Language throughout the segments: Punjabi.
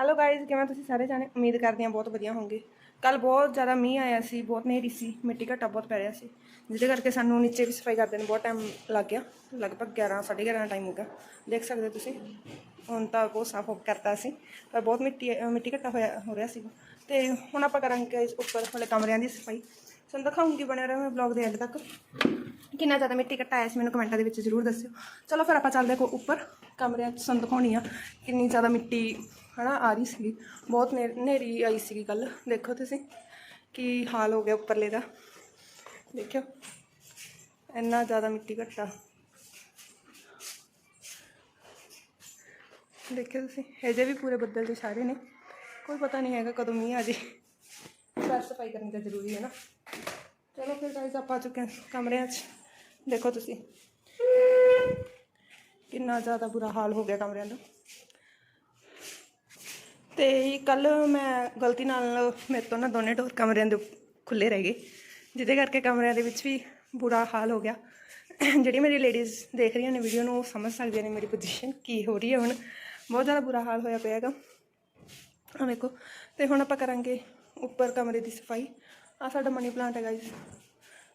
ਹੈਲੋ ਗਾਇਜ਼ ਕਿਵੇਂ ਤੁਸੀਂ ਸਾਰੇ ਜਾਣੇ? ਉਮੀਦ ਕਰਦੇ ਹਾਂ ਬਹੁਤ ਵਧੀਆ ਹੋਵੋਗੇ। ਕੱਲ ਬਹੁਤ ਜ਼ਿਆਦਾ ਮੀਂਹ ਆਇਆ ਸੀ, ਬਹੁਤ ਹਨੇਰੀ ਸੀ, ਮਿੱਟੀ ਘਟਾ ਬਹੁਤ ਪੈ ਰਿਹਾ ਸੀ। ਜਿਹਦੇ ਕਰਕੇ ਸਾਨੂੰ ਨੀਚੇ ਵੀ ਸਫ਼ਾਈ ਕਰਦੇ ਨੂੰ ਬਹੁਤ ਟਾਈਮ ਲੱਗ ਗਿਆ। ਲਗਭਗ 11 11:30 ਦਾ ਟਾਈਮ ਹੋ ਗਿਆ। ਦੇਖ ਸਕਦੇ ਹੋ ਤੁਸੀਂ, ਹੁਣ ਤਾਂ ਬਹੁਤ ਸਾਫ਼ ਹੋ ਕਰਤਾ ਸੀ, ਪਰ ਬਹੁਤ ਮਿੱਟੀ ਮਿੱਟੀ ਘਟਾ ਹੋਇਆ, ਹੋ ਰਿਹਾ ਸੀ। ਤੇ ਹੁਣ ਆਪਾਂ ਕਰਾਂਗੇ guys ਉੱਪਰ ਵਾਲੇ ਕਮਰਿਆਂ ਦੀ ਸਫ਼ਾਈ। ਤੁਹਾਨੂੰ ਦਿਖਾਉਂਗੀ ਬਣਿਆ ਰਹੋ ਮੈਂ ਬਲੌਗ ਦੇ ਐਂਡ ਤੱਕ। ਕਿੰਨਾ ਜ਼ਿਆਦਾ ਮਿੱਟੀ ਘਟਾ ਆਇਆ ਸੀ, ਮੈਨੂੰ ਕਮੈਂਟਾਂ ਦੇ ਵਿੱਚ ਜ਼ਰੂਰ ਦੱਸਿਓ। ਚਲੋ ਫਿਰ ਆਪਾਂ ਚੱਲਦੇ ਕੋ ਉੱਪਰ। ਕਮਰਿਆਂ 'ਚ ਤੁਹਾਨੂੰ ਦਿਖਾਉਣੀ ਆ ਕਿੰਨੀ ਜ਼ਿਆਦਾ ਮਿੱਟੀ ਹਨਾ, ਆ ਰਹੀ ਸੀਗੀ। ਬਹੁਤ ਨੇ- ਹਨੇਰੀ ਆਈ ਸੀਗੀ ਕੱਲ ਦੇਖੋ ਤੁਸੀਂ ਕੀ ਹਾਲ ਹੋ ਗਿਆ ਉੱਪਰਲੇ ਦਾ। ਦੇਖਿਓ, ਇੰਨਾ ਜ਼ਿਆਦਾ ਮਿੱਟੀ ਘੱਟਾ। ਦੇਖਿਓ ਤੁਸੀਂ, ਹਜੇ ਵੀ ਪੂਰੇ ਬੱਦਲ ਦੇ ਸਾਰੇ ਨੇ। ਕੋਈ ਪਤਾ ਨਹੀਂ ਹੈਗਾ ਕਦੋਂ ਮੀਂਹ ਆ ਜੇ। ਸਾਫ਼ ਸਫ਼ਾਈ ਕਰਨੀ ਤਾਂ ਜ਼ਰੂਰੀ ਹੈ ਨਾ। ਚਲੋ ਫਿਰ ਗਾਇਸ ਆਪਾਂ ਆ ਚੁੱਕੇ ਹਾਂ ਕਮਰਿਆਂ 'ਚ। ਦੇਖੋ ਤੁਸੀਂ, ਕਿੰਨਾ ਜ਼ਿਆਦਾ ਬੁਰਾ ਹਾਲ ਹੋ ਗਿਆ ਕਮਰਿਆਂ ਦਾ। ਤੇ ਕੱਲ ਮੈਂ ਗਲਤੀ ਨਾਲ ਮੇਰੇ ਤੋਂ ਨਾ ਦੋਨੇ ਡੋਰ ਕਮਰਿਆਂ ਦੇ ਖੁੱਲੇ ਰਹਿ ਗਏ। ਜਿਹਦੇ ਕਰਕੇ ਕਮਰਿਆਂ ਦੇ ਵਿੱਚ ਵੀ ਬੁਰਾ ਹਾਲ ਹੋ ਗਿਆ। ਜਿਹੜੀ ਮੇਰੀ ਲੇਡੀਜ਼ ਦੇਖ ਰਹੀਆਂ ਨੇ ਵੀਡੀਓ ਨੂੰ, ਉਹ ਸਮਝ ਸਕਦੀਆਂ ਨੇ ਮੇਰੀ ਪੋਜੀਸ਼ਨ ਕੀ ਹੋ ਰਹੀ ਹੈ ਹੁਣ। ਬਹੁਤ ਜ਼ਿਆਦਾ ਬੁਰਾ ਹਾਲ ਹੋਇਆ ਪਿਆ ਹੈਗਾ। ਆ ਵੇਖੋ। ਤੇ ਹੁਣ ਆਪਾਂ ਕਰਾਂਗੇ ਉੱਪਰ ਕਮਰੇ ਦੀ ਸਫ਼ਾਈ। ਆ ਸਾਡਾ ਮਨੀ ਪਲਾਂਟ ਹੈਗਾ ਜੀ।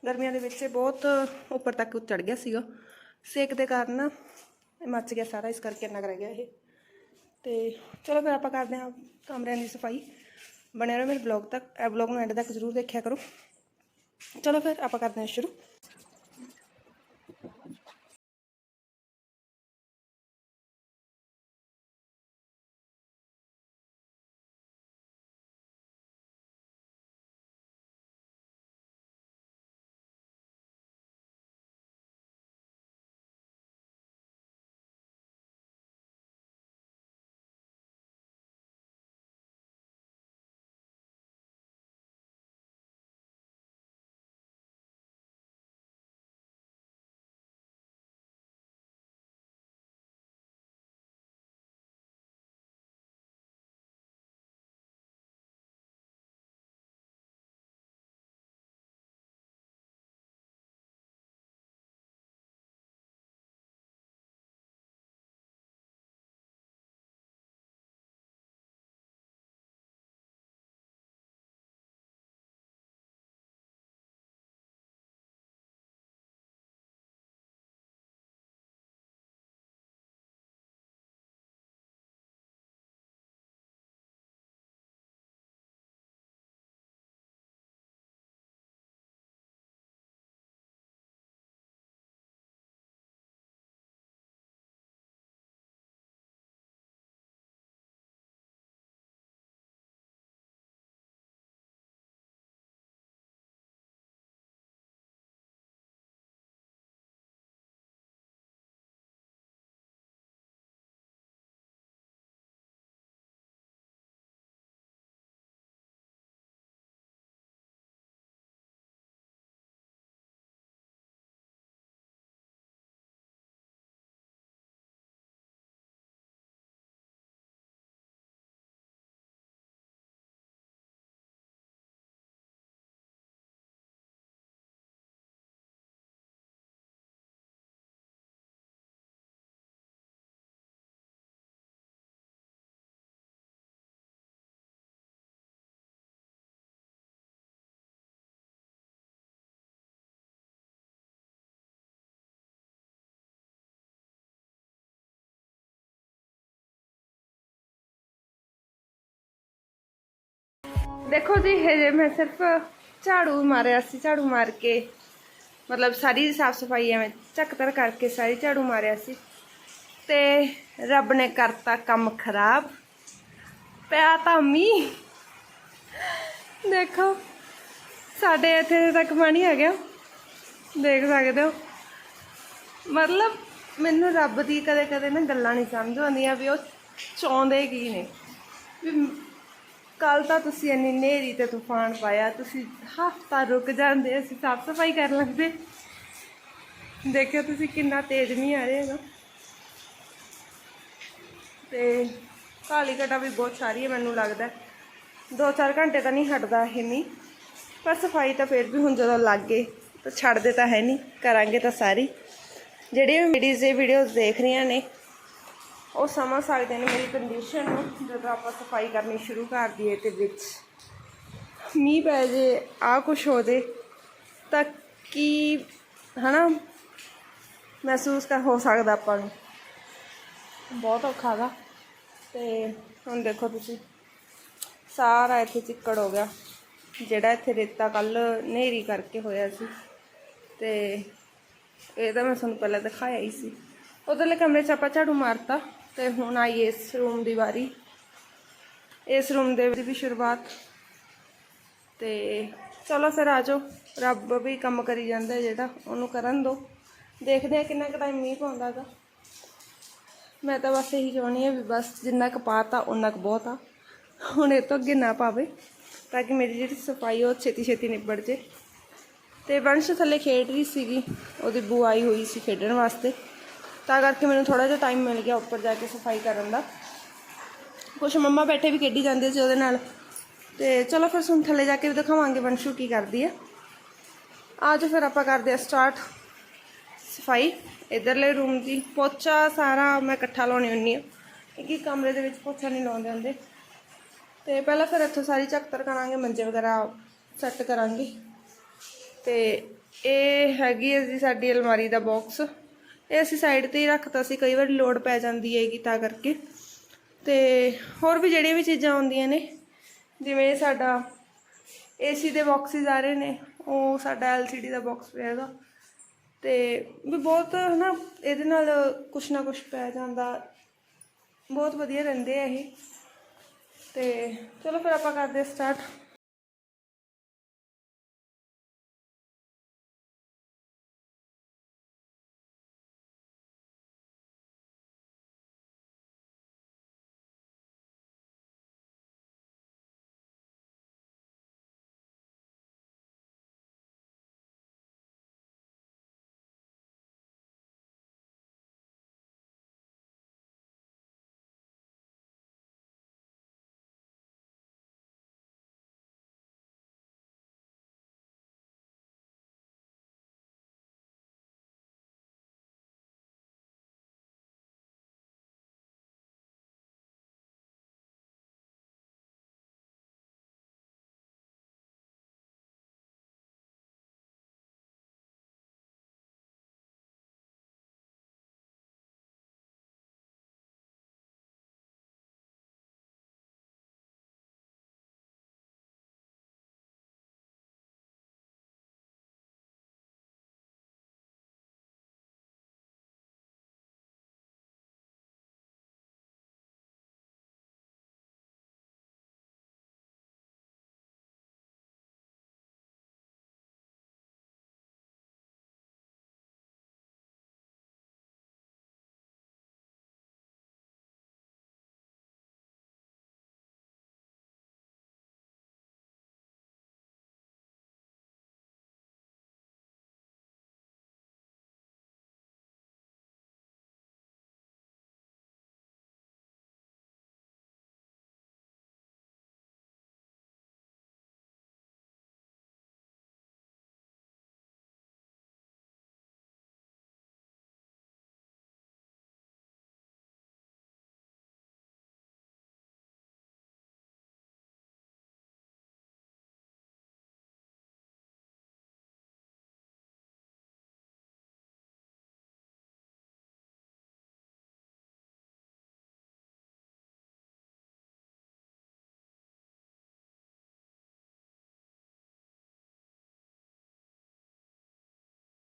ਗਰਮੀਆਂ ਦੇ ਵਿੱਚ ਬਹੁਤ ਉੱਪਰ ਤੱਕ ਚੜ ਗਿਆ ਸੀਗਾ। ਸੇਕ ਦੇ ਕਾਰਨ ਮੱਚ ਗਿਆ ਸਾਰਾ, ਇਸ ਕਰਕੇ ਇੰਨਾ ਕੁ ਰਹਿ ਗਿਆ ਇਹ। ਤੇ ਚਲੋ ਫਿਰ ਆਪਾਂ ਕਰਦੇ ਹਾਂ ਕਮਰਿਆਂ ਦੀ ਸਫ਼ਾਈ। ਬਣਿਆ ਰਹੋ ਮੇਰੇ ਬਲੌਗ ਤੱਕ, ਇਹ ਬਲੌਗ ਨੂੰ ਐਂਡ ਤੱਕ ਜ਼ਰੂਰ ਦੇਖਿਆ ਕਰੋ। ਚਲੋ ਫਿਰ ਆਪਾਂ ਕਰਦੇ ਹਾਂ ਸ਼ੁਰੂ। ਦੇਖੋ ਜੀ, ਹਜੇ ਮੈਂ ਸਿਰਫ ਝਾੜੂ ਮਾਰਿਆ ਸੀ, ਝਾੜੂ ਮਾਰ ਕੇ। ਮਤਲਬ ਸਾਰੀ ਸਾਫ਼ ਸਫ਼ਾਈ ਐਵੇਂ ਚੱਕਤਰ ਕਰਕੇ ਸਾਰੀ ਝਾੜੂ ਮਾਰਿਆ ਸੀ। ਤੇ ਰੱਬ ਨੇ ਕਰਤਾ ਕੰਮ ਖਰਾਬ। ਪਿਆ ਤਾਂ ਮੀਂਹ। ਦੇਖੋ, ਸਾਡੇ ਇੱਥੇ ਤੱਕ ਪਾਣੀ ਆ ਗਿਆ ਦੇਖ ਸਕਦੇ ਹੋ। ਮਤਲਬ ਮੈਨੂੰ ਰੱਬ ਦੀ ਕਦੇ ਕਦੇ ਨਾ ਗੱਲਾਂ ਨਹੀਂ ਸਮਝ ਆਉਂਦੀਆਂ ਵੀ ਉਹ ਚਾਹੁੰਦੇ ਕੀ ਨੇ। ਵੀ ਕੱਲ ਤਾਂ ਤੁਸੀਂ ਇੰਨੀ ਨੇਰੀ ਤੇ ਤੂਫਾਨ ਪਾਇਆ, ਤੁਸੀਂ ਹਫਤਾ ਰੁਕ ਜਾਂਦੇ, ਅਸੀਂ ਸਾਫ਼ ਸਫ਼ਾਈ ਕਰ ਲੈਂਦੇ। ਦੇਖਿਓ ਤੁਸੀਂ ਕਿੰਨਾ ਤੇਜ਼ ਮੀਂਹ ਆ ਰਿਹਾ ਹੈਗਾ। ਤੇ ਕਾਲੀ ਘਟਾ ਵੀ ਬਹੁਤ ਸਾਰੀ ਹੈ ਮੈਨੂੰ ਲੱਗਦਾ। ਦੋ ਚਾਰ ਘੰਟੇ ਤਾਂ ਨਹੀਂ ਹਟਦਾ ਇਹ ਮੀਂਹ, ਪਰ ਸਫ਼ਾਈ ਤਾਂ ਫਿਰ ਵੀ ਹੁਣ ਜਦੋਂ ਲੱਗ ਗਏ, ਤਾਂ ਛੱਡਦੇ ਤਾਂ ਹੈ ਨਹੀਂ, ਕਰਾਂਗੇ ਤਾਂ ਸਾਰੀ। ਜਿਹੜੀ ਲੇਡੀਜ਼ ਇਹ ਵੀਡੀਓਜ਼ ਦੇਖ ਰਹੀਆਂ ਨੇ ਉਹ ਸਮਝ ਸਕਦੇ ਨੇ ਮੇਰੀ ਕੰਡੀਸ਼ਨ ਨੂੰ, ਜਦੋਂ ਆਪਾਂ ਸਫ਼ਾਈ ਕਰਨੀ ਸ਼ੁਰੂ ਕਰ ਦਈਏ ਤੇ ਵਿੱਚ। ਮੀਂਹ ਪੈ ਜੇ ਆ ਕੁਛ ਹੋ ਜੇ ਤਾਂ ਕੀ, ਹਨਾ? ਮਹਿਸੂਸ ਕਰ, ਹੋ ਸਕਦਾ ਆਪਾਂ ਨੂੰ। ਬਹੁਤ ਔਖਾ ਗਾ। ਤੇ ਹੁਣ ਦੇਖੋ ਤੁਸੀਂ, ਸਾਰਾ ਇੱਥੇ ਚਿੱਕੜ ਹੋ ਗਿਆ। ਜਿਹੜਾ ਇੱਥੇ ਰੇਤਾ ਕੱਲ ਨੇਰੀ ਕਰਕੇ ਹੋਇਆ ਸੀ। ਤੇ ਇਹ ਤਾਂ ਮੈਂ ਤੁਹਾਨੂੰ ਪਹਿਲਾਂ ਦਿਖਾਇਆ ਹੀ ਸੀ। ਉਧਰਲੇ ਕਮਰੇ 'ਚ ਆਪਾਂ ਝਾੜੂ ਮਾਰਤਾ। ਤੇ ਹੁਣ ਆਈ ਇਸ ਰੂਮ ਦੀ ਵਾਰੀ। ਇਸ ਰੂਮ ਦੇ ਵੀ ਸ਼ੁਰੂਆਤ। ਤੇ ਚਲੋ ਫਿਰ ਆ ਜਾਓ। ਰੱਬ ਵੀ ਕੰਮ ਕਰੀ ਜਾਂਦਾ ਜਿਹੜਾ, ਉਹਨੂੰ ਕਰਨ ਦੋ। ਦੇਖਦੇ ਆ ਕਿੰਨਾ ਕੁ ਟਾਈਮ ਮੀਂਹ ਪਾਉਂਦਾ ਗਾ। ਮੈਂ ਤਾਂ ਬਸ ਇਹੀ ਚਾਹੁੰਦੀ ਆ ਵੀ ਬਸ ਜਿੰਨਾ ਕੁ ਪਾਤਾ ਉਨਾ ਕੁ ਬਹੁਤ ਆ। ਹੁਣ ਇਹ ਤੋਂ ਅੱਗੇ ਨਾ ਪਾਵੇ, ਤਾਂ ਕਿ ਮੇਰੀ ਜਿਹੜੀ ਸਫ਼ਾਈ ਉਹ ਛੇਤੀ ਛੇਤੀ ਨਿਬੜ ਜੇ। ਤੇ ਵੰਸ਼ ਥੱਲੇ ਖੇਡ ਰਹੀ ਸੀਗੀ। ਉਹਦੀ ਬੂ ਆਈ ਹੋਈ ਸੀ ਖੇਡਣ ਵਾਸਤੇ। ਤਾਂ ਕਰਕੇ ਮੈਨੂੰ ਥੋੜਾ ਜਿਹਾ ਟਾਈਮ ਮਿਲ ਗਿਆ ਉੱਪਰ ਜਾ ਕੇ ਸਫ਼ਾਈ ਕਰਨ ਦਾ। ਕੁਛ ਮੰਮਾ ਬੈਠੇ ਵੀ ਖੇਡੀ ਜਾਂਦੇ ਸੀ ਉਹਦੇ ਨਾਲ। ਤੇ ਚਲੋ ਫਿਰ ਸੁਣ ਥੱਲੇ ਜਾ ਕੇ ਵੀ ਦਿਖਾਵਾਂਗੇ ਵੰਸ਼ੂ ਕੀ ਕਰਦੀ ਹੈ। ਅੱਜ ਫਿਰ ਆਪਾਂ ਕਰਦੇ ਆ ਸਟਾਰਟ ਸਫ਼ਾਈ। ਇਧਰਲੇ ਰੂਮ ਦੀ ਪੋਚਾ ਸਾਰਾ ਮੈਂ ਇਕੱਠਾ ਲਾਉਣੀ ਹੁੰਨੀ ਆ ਕਿਉਂਕਿ ਕਮਰੇ ਦੇ ਵਿੱਚ ਪੋਚਾ ਨਹੀਂ ਲਾਉਂਦੇ ਹੁੰਦੇ। ਤੇ ਪਹਿਲਾਂ ਫਿਰ ਇੱਥੋਂ ਸਾਰੀ ਚੱਕਰ ਕਰਾਂਗੇ, ਮੰਜੇ ਵਗੈਰਾ ਸੈੱਟ ਕਰਾਂਗੇ। ਤੇ ਇਹ ਹੈਗੀ ਹੈ ਜੀ ਸਾਡੀ ਅਲਮਾਰੀ ਦਾ ਬਾਕਸ ਇਹ ਅਸੀਂ ਸਾਈਡ ਤੇ ਹੀ ਰੱਖਤਾ ਸੀ, ਕਈ ਵਾਰ ਲੋਡ ਪੈ ਜਾਂਦੀ ਹੈਗੀ ਤਾਂ ਕਰਕੇ। ਤੇ ਹੋਰ ਵੀ ਜਿਹੜੀਆਂ ਵੀ ਚੀਜ਼ਾਂ ਆਉਂਦੀਆਂ ਨੇ, ਜਿਵੇਂ ਇਹ ਸਾਡਾ ਏਸੀ ਦੇ ਬਾਕਸਿਸ ਆ ਰਹੇ ਨੇ, ਉਹ ਸਾਡਾ LCD ਦਾ ਬਾਕਸ ਪਿਆ ਹੈਗਾ। ਤੇ ਵੀ ਬਹੁਤ ਹਨਾ, ਇਹਦੇ ਨਾਲ ਕੁਛ ਨਾ ਕੁਛ ਪੈ ਜਾਂਦਾ। ਬਹੁਤ ਵਧੀਆ ਰਹਿੰਦੇ ਆ ਇਹ। ਤੇ ਚਲੋ ਫਿਰ ਆਪਾਂ ਕਰਦੇ ਸਟਾਰਟ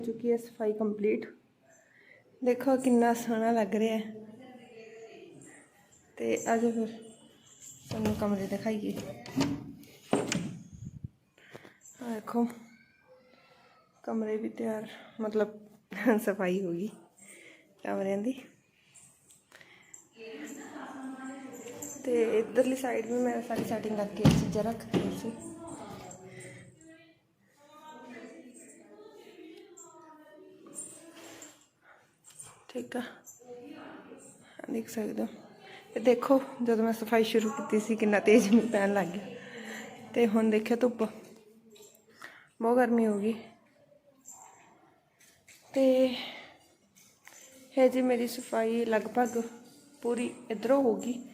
ਚੁੱਕੀ ਹੈ ਸਫ਼ਾਈ ਕੰਪਲੀਟ ਦੇਖੋ ਕਿੰਨਾ ਸੋਹਣਾ ਲੱਗ ਰਿਹਾ ਹੈ। ਤੇ ਅੱਜ ਫਿਰ ਤੁਹਾਨੂੰ ਕਮਰੇ ਦਿਖਾਈਏ। ਆ ਦੇਖੋ, ਕਮਰੇ ਵੀ ਤਿਆਰ, ਮਤਲਬ ਸਫ਼ਾਈ ਹੋ ਗਈ ਕਮਰਿਆਂ ਦੀ। ਤੇ ਇਧਰਲੀ ਸਾਈਡ ਵੀ ਮੈਂ ਸਾਰੀ ਸੈਟਿੰਗ ਕਰਕੇ ਇਹ ਚੀਜ਼ਾਂ ਰੱਖਤੀ ਸੀ। ਠੀਕ ਆ। ਦੇਖ ਸਕਦੇ ਹੋ। ਇਹ ਦੇਖੋ, ਜਦੋਂ ਮੈਂ ਸਫ਼ਾਈ ਸ਼ੁਰੂ ਕੀਤੀ ਸੀ, ਕਿੰਨਾ ਤੇਜ਼ ਮੀਂਹ ਪੈਣ ਲੱਗ ਗਿਆ। ਤੇ ਹੁਣ ਦੇਖਿਆ ਧੁੱਪ। ਬਹੁਤ ਗਰਮੀ ਹੋ ਗਈ। ਤੇ ਹੈ ਜੀ ਮੇਰੀ ਸਫ਼ਾਈ ਲਗਭਗ ਪੂਰੀ ਇਧਰੋਂ ਗਈ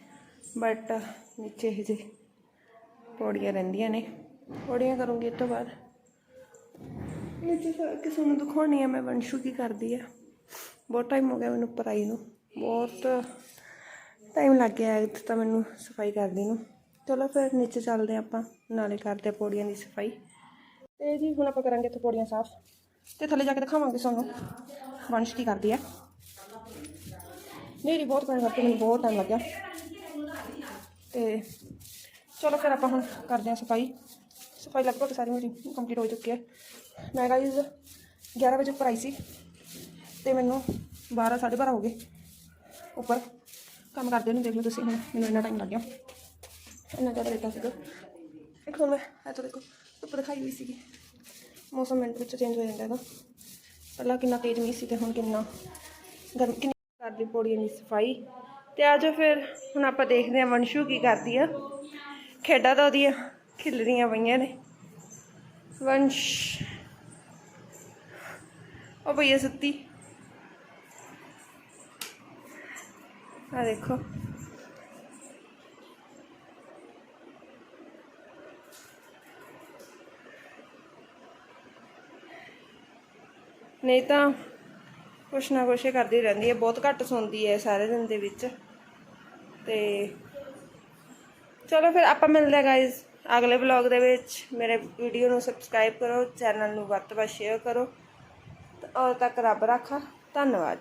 ਬਟ ਨੀਚੇ ਇਹ ਜੇ ਪੌੜੀਆਂ ਰਹਿੰਦੀਆਂ ਨੇ। ਪੌੜੀਆਂ ਕਰੂੰਗੀ ਇਸ ਤੋਂ ਬਾਅਦ। ਨੀਚੇ ਜਾ ਕੇ ਦਿਖਾਉਣੀ ਆ, ਮੈਂ ਵੰਸ਼ੂ ਕੀ ਕਰਦੀ ਆ। ਬਹੁਤ ਟਾਈਮ ਹੋ ਗਿਆ ਮੈਨੂੰ ਉੱਪਰ ਆਈ ਨੂੰ। ਬਹੁਤ ਟਾਈਮ ਲੱਗ ਗਿਆ ਇੱਥੇ ਤਾਂ ਮੈਨੂੰ ਸਫ਼ਾਈ ਕਰਦੀ ਨੂੰ। ਚਲੋ ਫਿਰ ਨੀਚੇ ਚੱਲਦੇ ਹਾਂ ਆਪਾਂ, ਨਾਲੇ ਕਰਦੇ ਹਾਂ ਪੌੜੀਆਂ ਦੀ ਸਫ਼ਾਈ। ਤੇ ਜੀ, ਹੁਣ ਆਪਾਂ ਕਰਾਂਗੇ ਇੱਥੇ ਪੌੜੀਆਂ ਸਾਫ਼। ਤੇ ਥੱਲੇ ਜਾ ਕੇ ਦਿਖਾਵਾਂਗੇ ਤੁਹਾਨੂੰ ਵੰਸ਼ ਕੀ ਕਰਦੀ ਹੈ। ਮੇਰੀ ਬਹੁਤ ਪੈਣ ਕਰਕੇ ਮੈਨੂੰ ਬਹੁਤ ਟਾਈਮ ਲੱਗਿਆ। ਤੇ ਚਲੋ ਫਿਰ ਆਪਾਂ ਹੁਣ ਕਰਦੇ ਹਾਂ ਸਫ਼ਾਈ। ਸਫ਼ਾਈ ਲਗਭਗ ਸਾਰੀ ਮੇਰੀ ਕੰਪਲੀਟ ਹੋ ਚੁੱਕੀ ਹੈ। ਮੈਂ ਗਾਈਜ਼ 11 ਵਜੇ ਉੱਪਰ ਆਈ ਸੀ। ਤੇ ਮੈਨੂੰ 12 12:30 ਹੋ ਗਏ। ਉੱਪਰ ਕੰਮ ਕਰਦੇ ਨੂੰ ਦੇਖ ਲਓ ਤੁਸੀਂ ਹੁਣ, ਮੈਨੂੰ ਇੰਨਾ ਟਾਈਮ ਲੱਗ ਗਿਆ। ਇੰਨਾ ਜ਼ਿਆਦਾ ਲੇਟਾ ਸੀਗਾ। ਇੱਕ ਹੁਣ ਮੈਂ ਇਹ ਤਾਂ ਦੇਖੋ, ਧੁੱਪ ਦਿਖਾਈ ਹੋਈ ਸੀਗੀ। ਮੌਸਮ ਮਿੰਟ ਵਿੱਚ ਚੇਂਜ ਹੋ ਜਾਂਦਾ ਇਹਦਾ। ਪਹਿਲਾਂ ਕਿੰਨਾ ਤੇਜ਼ ਮੀਂਹ ਸੀ ਤੇ ਹੁਣ ਕਿੰਨਾ ਗਰਮ, ਕਿੰਨੀ ਕਰਦੀ ਪੌੜੀਆਂ ਦੀ ਸਫ਼ਾਈ। ਤੇ ਆ ਜਾਓ ਫਿਰ ਹੁਣ ਆਪਾਂ ਦੇਖਦੇ ਹਾਂ ਵੰਸ਼ੂ ਕੀ ਕਰਦੀ ਆ। ਖੇਡਾਂ ਤਾਂ ਉਹਦੀਆਂ ਖਿਲ ਰਹੀਆਂ ਪਈਆਂ ਨੇ। ਵੰਸ਼ ਉਹ ਭਈਆ ਸੁੱਤੀ। ਆ ਦੇਖੋ। ਨਹੀਂ ਤਾਂ ਕੁਛ ਨਾ ਕੁਛ ਇਹ ਕਰਦੀ ਰਹਿੰਦੀ ਹੈ, ਬਹੁਤ ਘੱਟ ਸੌਂਦੀ ਹੈ ਸਾਰੇ ਦਿਨ ਦੇ ਵਿੱਚ। ਤੇ ਚਲੋ ਫਿਰ ਆਪਾਂ ਮਿਲਦੇ ਹਾਂ ਗਾਇਜ਼ ਅਗਲੇ ਵਲੌਗ ਦੇ ਵਿੱਚ। ਮੇਰੇ ਵੀਡੀਓ ਨੂੰ ਸਬਸਕ੍ਰਾਈਬ ਕਰੋ ਚੈਨਲ ਨੂੰ ਵੱਧ ਤੋਂ ਵੱਧ ਸ਼ੇਅਰ ਕਰੋ। ਔਰ ਤੱਕ ਰੱਬ ਰੱਖਾ। ਧੰਨਵਾਦ।